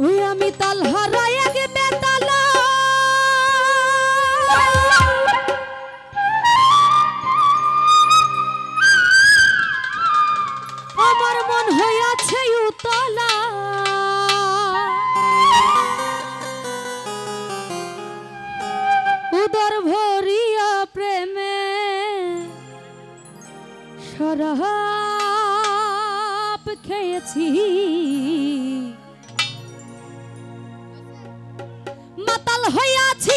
আমি তাল হারাই আগে বেতালা। আমার মন হইয়াছে উতলা। উদর ভরিয়া প্রেমে শরাব খেয়েছি। মাতাল হইয়াছি